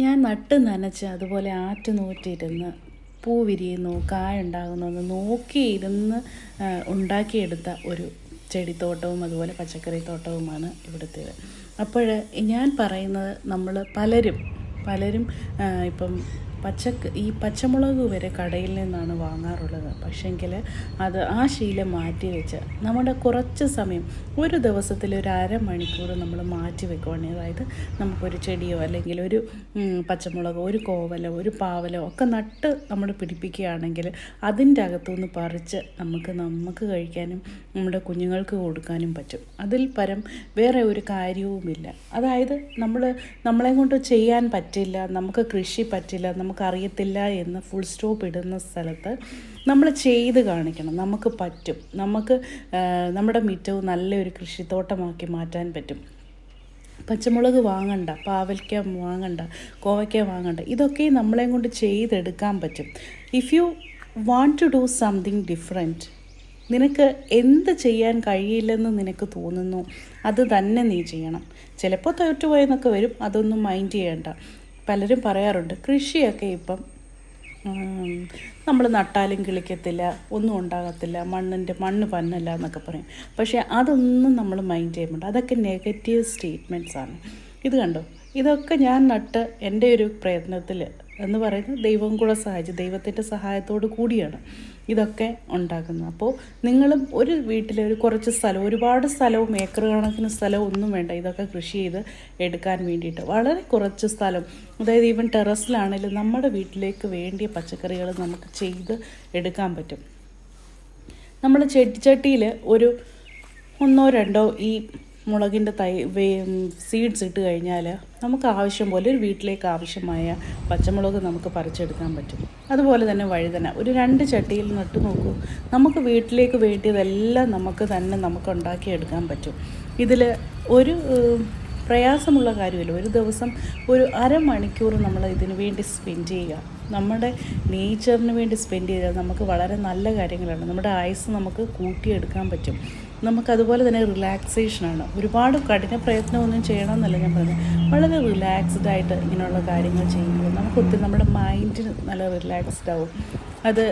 ഞാൻ നട്ട് നനച്ച് അതുപോലെ ആറ്റ് നൂറ്റിരുന്ന് പൂ വിരിയുന്നു കായുണ്ടാകുന്നു നോക്കിയിരുന്ന് ഉണ്ടാക്കിയെടുത്ത ഒരു ചെടിത്തോട്ടവും അതുപോലെ പച്ചക്കറി തോട്ടവുമാണ് ഇവിടുത്തേത്. അപ്പോൾ ഞാൻ പറയുന്നത് നമ്മൾ പലരും പലരും ഇപ്പം പച്ചക്ക് ഈ പച്ചമുളക് വരെ കടയിൽ നിന്നാണ് വാങ്ങാറുള്ളത്. പക്ഷേങ്കിൽ അത് ആ ശീലം മാറ്റി വെച്ച് നമ്മുടെ കുറച്ച് സമയം ഒരു ദിവസത്തിൽ ഒരു അരമണിക്കൂർ നമ്മൾ മാറ്റി വെക്കുവാണെങ്കിൽ അതായത് നമുക്കൊരു ചെടിയോ അല്ലെങ്കിൽ ഒരു പച്ചമുളക് ഒരു കോവലോ ഒരു പാവലോ ഒക്കെ നട്ട് നമ്മൾ പിടിപ്പിക്കുകയാണെങ്കിൽ അതിന്റെ അകത്തുനിന്ന് പറിച്ച് നമുക്ക് നമുക്ക് കഴിക്കാനും നമ്മുടെ കുഞ്ഞുങ്ങൾക്ക് കൊടുക്കാനും പറ്റും. അതിൽ പരം വേറെ ഒരു കാര്യവുമില്ല. അതായത് നമ്മൾ നമ്മളെ കൊണ്ട് ചെയ്യാൻ പറ്റില്ല നമുക്ക് കൃഷി പറ്റില്ല നമുക്കറിയത്തില്ല എന്ന് ഫുൾ സ്റ്റോപ്പ് ഇടുന്ന സ്ഥലത്ത് നമ്മൾ ചെയ്ത് കാണിക്കണം. നമുക്ക് പറ്റും. നമുക്ക് നമ്മുടെ മിറ്റവും നല്ലൊരു കൃഷിത്തോട്ടമാക്കി മാറ്റാൻ പറ്റും. പച്ചമുളക് വാങ്ങണ്ട പാവൽക്ക വാങ്ങണ്ട കോവയ്ക്ക വാങ്ങണ്ട ഇതൊക്കെ നമ്മളെയും കൊണ്ട് ചെയ്തെടുക്കാൻ പറ്റും. If you want to do something different നിനക്ക് എന്ത് ചെയ്യാൻ കഴിയില്ലെന്ന് നിനക്ക് തോന്നുന്നു അത് തന്നെ നീ ചെയ്യണം. ചിലപ്പോൾ തോറ്റുപോയെന്നൊക്കെ വരും അതൊന്നും മൈൻഡ് ചെയ്യണ്ട. പലരും പറയാറുണ്ട് കൃഷിയൊക്കെ ഇപ്പം നമ്മൾ നട്ടാലും കിളിക്കത്തില്ല ഒന്നും ഉണ്ടാകത്തില്ല മണ്ണിന്റെ മണ്ണ് പന്നല്ല എന്നൊക്കെ പറയും. പക്ഷേ അതൊന്നും നമ്മൾ മൈൻഡ് ചെയ്യുന്നുണ്ട് അതൊക്കെ നെഗറ്റീവ് സ്റ്റേറ്റ്മെന്റ്സ് ആണ്. ഇത് കണ്ടോ? ഇതൊക്കെ ഞാൻ നട്ട് എന്റെ ഒരു പ്രയത്നത്തിൽ എന്ന് പറയുന്നത് ദൈവം കൂടെ സഹായിച്ചു ദൈവത്തിന്റെ സഹായത്തോട് കൂടിയാണ് ഇതൊക്കെ ഉണ്ടാക്കുന്നത്. അപ്പോൾ നിങ്ങളും ഒരു വീട്ടിലെ ഒരു കുറച്ച് സ്ഥലം ഒരുപാട് സ്ഥലവും ഏക്കർ കണക്കിന് സ്ഥലവും ഒന്നും വേണ്ട. ഇതൊക്കെ കൃഷി ചെയ്ത് എടുക്കാൻ വേണ്ടിയിട്ട് വളരെ കുറച്ച് സ്ഥലം. അതായത് ഈവൻ ടെറസിലാണെങ്കിലും നമ്മുടെ വീട്ടിലേക്ക് വേണ്ടിയ പച്ചക്കറികൾ നമുക്ക് ചെയ്ത് എടുക്കാൻ പറ്റും. നമ്മൾ ചെടിച്ചട്ടിയിൽ ഒരു ഒന്നോ രണ്ടോ ഈ മുളകിന്റെ തൈ സീഡ്സ് ഇട്ട് കഴിഞ്ഞാൽ നമുക്ക് ആവശ്യം പോലെ ഒരു വീട്ടിലേക്ക് ആവശ്യമായ പച്ചമുളക് നമുക്ക് പറിച്ചെടുക്കാൻ പറ്റും. അതുപോലെ തന്നെ വഴുതന. ഒരു രണ്ട് ചട്ടിയിൽ നട്ടു നോക്കൂ. നമുക്ക് വീട്ടിലേക്ക് വേണ്ടിയതെല്ലാം നമുക്ക് തന്നെ നമുക്ക് ഉണ്ടാക്കിയെടുക്കാൻ പറ്റും. ഇതിൽ ഒരു പ്രയാസമുള്ള കാര്യമില്ല. ഒരു ദിവസം ഒരു അരമണിക്കൂർ നമ്മൾ ഇതിന് വേണ്ടി സ്പെൻഡ് ചെയ്യുക. നമ്മുടെ നേച്ചറിന് വേണ്ടി സ്പെൻഡ് ചെയ്താൽ നമുക്ക് വളരെ നല്ല കാര്യങ്ങളാണ്. നമ്മുടെ ആയുസ് നമുക്ക് കൂട്ടിയെടുക്കാൻ പറ്റും. നമുക്കതുപോലെ തന്നെ റിലാക്സേഷനാണ് ഒരുപാട് കഠിന പ്രയത്നമൊന്നും ചെയ്യണമെന്നല്ല ഞാൻ പറഞ്ഞത്. വളരെ റിലാക്സ്ഡ് ആയിട്ട് ഇങ്ങനെയുള്ള കാര്യങ്ങൾ ചെയ്യുമ്പോൾ നമുക്ക് ഒത്തിരി നമ്മുടെ മൈൻഡിന് നല്ല റിലാക്സ്ഡ് ആവും. അത്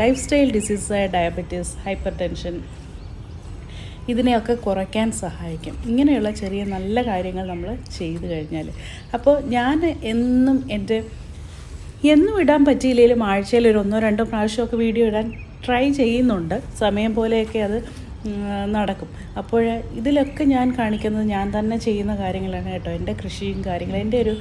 ലൈഫ് സ്റ്റൈൽ ഡിസീസായ ഡയബറ്റീസ് ഹൈപ്പർ ടെൻഷൻ ഇതിനെയൊക്കെ കുറയ്ക്കാൻ സഹായിക്കും. ഇങ്ങനെയുള്ള ചെറിയ നല്ല കാര്യങ്ങൾ നമ്മൾ ചെയ്തു കഴിഞ്ഞാൽ അപ്പോൾ ഞാൻ എന്നും എന്റെ എന്നും ഇടാൻ പറ്റിയില്ലെങ്കിലും ആഴ്ചയിൽ ഒരു ഒന്നോ രണ്ടോ പ്രാവശ്യമൊക്കെ വീഡിയോ ഇടാൻ ട്രൈ ചെയ്യുന്നുണ്ട്. സമയം പോലെയൊക്കെ അത് നടക്കും. അപ്പോൾ ഇതിലൊക്കെ ഞാൻ കാണിക്കുന്നത് ഞാൻ തന്നെ ചെയ്യുന്ന കാര്യങ്ങളാണ് കേട്ടോ. എന്റെ കൃഷിയും കാര്യങ്ങളും. എന്റെ ഒരു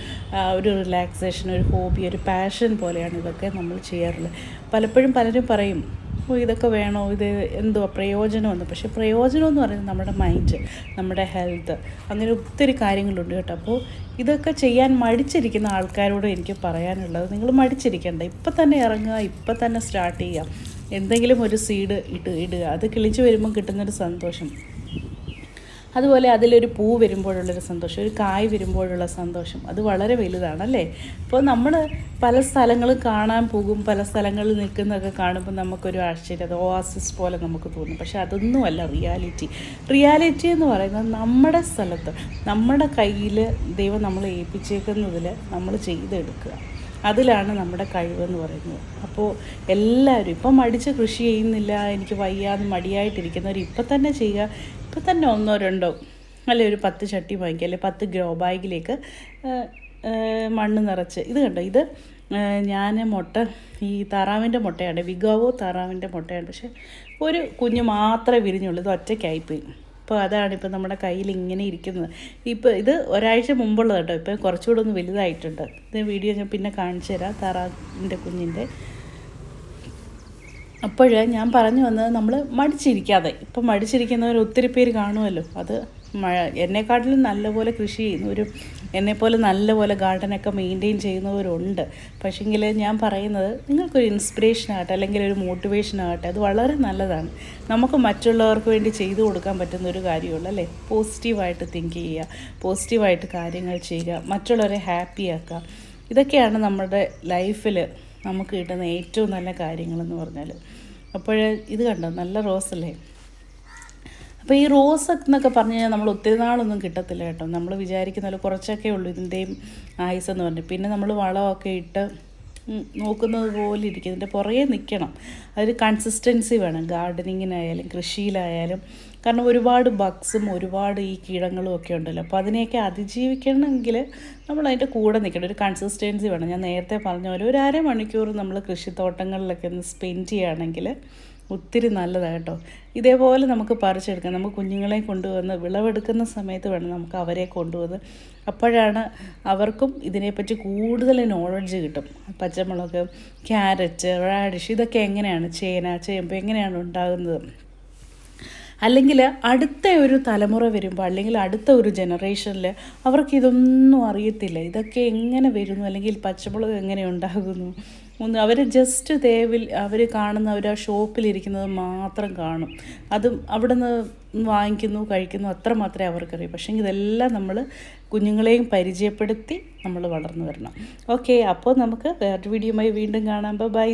ഒരു റിലാക്സേഷൻ ഒരു ഹോബി ഒരു പാഷൻ പോലെയാണ് ഇതൊക്കെ നമ്മൾ ചെയ്യാറുള്ളത്. പലപ്പോഴും പലരും പറയും ഓ ഇതൊക്കെ വേണോ? ഇത് എന്തുവാ? പ്രയോജനമെന്ന്. പക്ഷേ പ്രയോജനം എന്ന് പറയുന്നത് നമ്മുടെ മൈൻഡ് നമ്മുടെ ഹെൽത്ത് അങ്ങനെ ഒത്തിരി കാര്യങ്ങളുണ്ട് കേട്ടോ. അപ്പോൾ ഇതൊക്കെ ചെയ്യാൻ മടിച്ചിരിക്കുന്ന ആൾക്കാരോട് എനിക്ക് പറയാനുള്ളത് നിങ്ങൾ മടിച്ചിരിക്കേണ്ട. ഇപ്പം തന്നെ ഇറങ്ങുക ഇപ്പം തന്നെ സ്റ്റാർട്ട് ചെയ്യുക. എന്തെങ്കിലും ഒരു സീഡ് ഇട്ട് ഇടുക. അത് കിളിച്ച് വരുമ്പോൾ കിട്ടുന്നൊരു സന്തോഷം. അതുപോലെ അതിലൊരു പൂ വരുമ്പോഴുള്ളൊരു സന്തോഷം ഒരു കായ് വരുമ്പോഴുള്ള സന്തോഷം. അത് വളരെ വലുതാണ് അല്ലേ അപ്പോൾ നമ്മൾ പല സ്ഥലങ്ങൾ കാണാൻ പോകും പല സ്ഥലങ്ങളിൽ നിൽക്കുന്നതൊക്കെ കാണുമ്പോൾ നമുക്കൊരു ആശ്ചര്യം അത് ഓസിസ് പോലെ നമുക്ക് തോന്നും. പക്ഷേ അതൊന്നുമല്ല റിയാലിറ്റി റിയാലിറ്റി എന്ന് പറയുന്നത് നമ്മുടെ സ്ഥലത്ത് നമ്മുടെ കയ്യിൽ ദൈവം നമ്മളെ ഏൽപ്പിച്ചേക്കുന്നതിൽ നമ്മൾ ചെയ്തെടുക്കുക. അതിലാണ് നമ്മുടെ കഴിവെന്ന് പറയുന്നത്. അപ്പോൾ എല്ലാവരും ഇപ്പം മടിച്ച് കൃഷി ചെയ്യുന്നില്ല എനിക്ക് വയ്യാന്ന് മടിയായിട്ടിരിക്കുന്നവർ ഇപ്പം തന്നെ ചെയ്യുക ഇപ്പം തന്നെ ഒന്നോ രണ്ടോ അല്ലെ ഒരു പത്ത് ചട്ടി വാങ്ങിക്കുക അല്ലെ പത്ത് ഗ്രോ ബാഗിലേക്ക് മണ്ണ് നിറച്ച്. ഇത് കണ്ടോ? ഇത് ഞാൻ മുട്ട ഈ താറാവിന്റെ മുട്ടയാണ് വിഗാവോ താറാവിന്റെ മുട്ടയാണ്. പക്ഷെ ഒരു കുഞ്ഞ് മാത്രമേ വിരിഞ്ഞുള്ളൂ ഇത് ഒറ്റയ്ക്കായിപ്പോയി. അപ്പോൾ അതാണ് ഇപ്പോൾ നമ്മുടെ കയ്യിൽ ഇങ്ങനെ ഇരിക്കുന്നത്. ഇപ്പോൾ ഇത് ഒരാഴ്ച മുമ്പുള്ളത് കേട്ടോ. ഇപ്പോൾ കുറച്ചുകൂടെ ഒന്ന് വലുതായിട്ടുണ്ട്. ഇത് വീഡിയോ ഞാൻ പിന്നെ കാണിച്ചു തരാം. താറാവിന്റെ കുഞ്ഞിന്റെ. അപ്പോൾ ഞാൻ പറഞ്ഞു വന്നത് നമ്മൾ മടിച്ചിരിക്കാതെ. ഇപ്പം മടിച്ചിരിക്കുന്നവർ ഒത്തിരി പേര് കാണുമല്ലോ. അത് മഴ. എന്നെക്കാട്ടിലും നല്ലപോലെ കൃഷി ചെയ്യുന്നവരും എന്നെപ്പോലെ നല്ലപോലെ ഗാർഡനൊക്കെ മെയിന്റെയിൻ ചെയ്യുന്നവരുണ്ട്. പക്ഷേങ്കിൽ ഞാൻ പറയുന്നത് നിങ്ങൾക്കൊരു ഇൻസ്പിറേഷൻ ആകട്ടെ അല്ലെങ്കിൽ ഒരു മോട്ടിവേഷൻ ആകട്ടെ അത് വളരെ നല്ലതാണ്. നമുക്ക് മറ്റുള്ളവർക്ക് വേണ്ടി ചെയ്തു കൊടുക്കാൻ പറ്റുന്ന ഒരു കാര്യമുള്ളൂ അല്ലേ? പോസിറ്റീവായിട്ട് തിങ്ക് ചെയ്യുക പോസിറ്റീവായിട്ട് കാര്യങ്ങൾ ചെയ്യുക മറ്റുള്ളവരെ ഹാപ്പി ആക്കുക. ഇതൊക്കെയാണ് നമ്മുടെ ലൈഫിൽ നമുക്ക് കിട്ടുന്ന ഏറ്റവും നല്ല കാര്യങ്ങളെന്ന് പറഞ്ഞാൽ അപ്പോൾ ഇത് കണ്ടോ? നല്ല റോസല്ലേ അപ്പോൾ ഈ റോസ് എന്നൊക്കെ പറഞ്ഞു കഴിഞ്ഞാൽ നമ്മൾ ഒത്തിരി നാളൊന്നും കിട്ടത്തില്ല കേട്ടോ. നമ്മൾ വിചാരിക്കുന്ന പോലെ കുറച്ചൊക്കെ ഉള്ളൂ ഇതിന്റെയും ആയുസ് എന്ന് പറഞ്ഞു. പിന്നെ നമ്മൾ വളമൊക്കെ ഇട്ട് നോക്കുന്നത് പോലെ ഇരിക്കും. ഇതിന്റെ പുറകെ നിൽക്കണം. അതൊരു കൺസിസ്റ്റൻസി വേണം. ഗാർഡനിങ്ങിനായാലും കൃഷിയിലായാലും. കാരണം ഒരുപാട് ബഗ്സും ഒരുപാട് ഈ കീടങ്ങളും ഒക്കെ ഉണ്ടല്ലോ. അപ്പോൾ അതിനെയൊക്കെ അതിജീവിക്കണമെങ്കിൽ നമ്മൾ അതിന്റെ കൂടെ നിൽക്കണം. ഒരു കൺസിസ്റ്റൻസി വേണം. ഞാൻ നേരത്തെ പറഞ്ഞ പോലെ ഒരു അരമണിക്കൂർ നമ്മൾ കൃഷിത്തോട്ടങ്ങളിലൊക്കെ ഒന്ന് സ്പെൻഡ് ചെയ്യുകയാണെങ്കിൽ ഒത്തിരി നല്ലതാണ് കേട്ടോ. ഇതേപോലെ നമുക്ക് പറിച്ചെടുക്കാം. നമുക്ക് കുഞ്ഞുങ്ങളെ കൊണ്ടുവന്ന് വിളവെടുക്കുന്ന സമയത്ത് വേണം നമുക്ക് അവരെ കൊണ്ടുവന്ന്. അപ്പോഴാണ് അവർക്കും ഇതിനെപ്പറ്റി കൂടുതൽ നോളജ് കിട്ടും. പച്ചമുളക് ക്യാരറ്റ് റാഡിഷ് ഇതൊക്കെ എങ്ങനെയാണ്? ചേന ചേമ്പ് എങ്ങനെയാണ് ഉണ്ടാകുന്നത്? അല്ലെങ്കിൽ അടുത്ത ഒരു തലമുറ വരുമ്പോൾ അല്ലെങ്കിൽ അടുത്ത ഒരു ജനറേഷനിൽ അവർക്ക് ഇതൊന്നും അറിയത്തില്ല. ഇതൊക്കെ എങ്ങനെ വരുന്നു? അല്ലെങ്കിൽ പച്ചമുളക് എങ്ങനെ ഉണ്ടാകുന്നു? ഒന്ന് അവർ ജസ്റ്റ് തേവിൽ അവർ കാണുന്ന അവർ ആ ഷോപ്പിലിരിക്കുന്നത് മാത്രം കാണും. അതും അവിടെ നിന്ന് വാങ്ങിക്കുന്നു കഴിക്കുന്നു അത്ര മാത്രമേ അവർക്കറിയൂ. പക്ഷേ ഇതെല്ലാം നമ്മൾ കുഞ്ഞുങ്ങളെയും പരിചയപ്പെടുത്തി നമ്മൾ വളർന്നു വരണം. ഓക്കെ അപ്പോൾ നമുക്ക് വേറൊരു വീഡിയോയുമായി വീണ്ടും കാണാം. ബൈ